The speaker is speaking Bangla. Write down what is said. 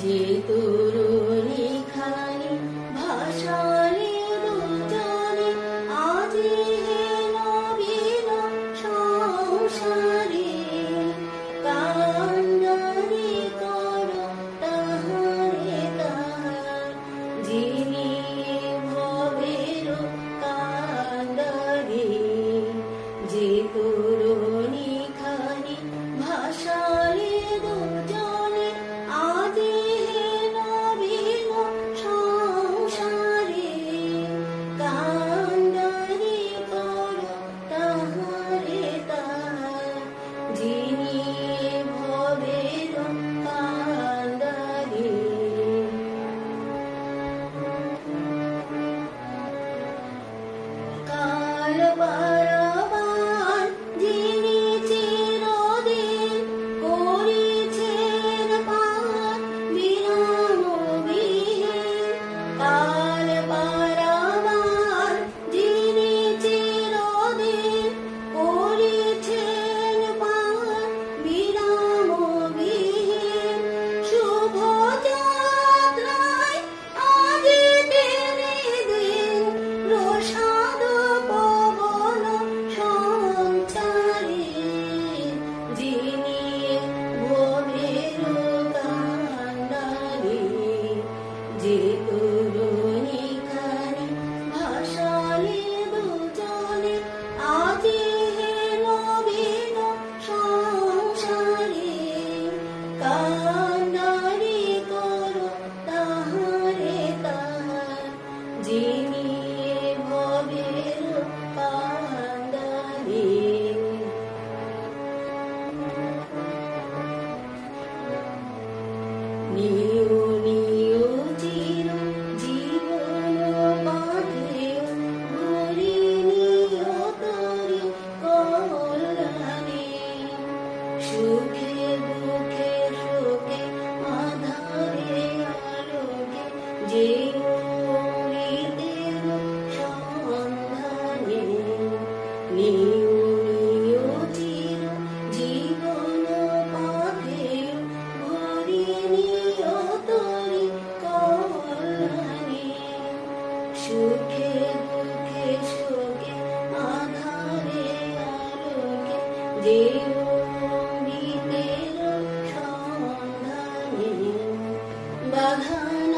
যে তোর খানি ভাষা my যে মরিদের সন্ধানে নিয়তির জীবন পাথে ভরি নিয়তরি কল্যাণে সুখে দুঃখে শোকে, আধারে আলোকে যে বাধা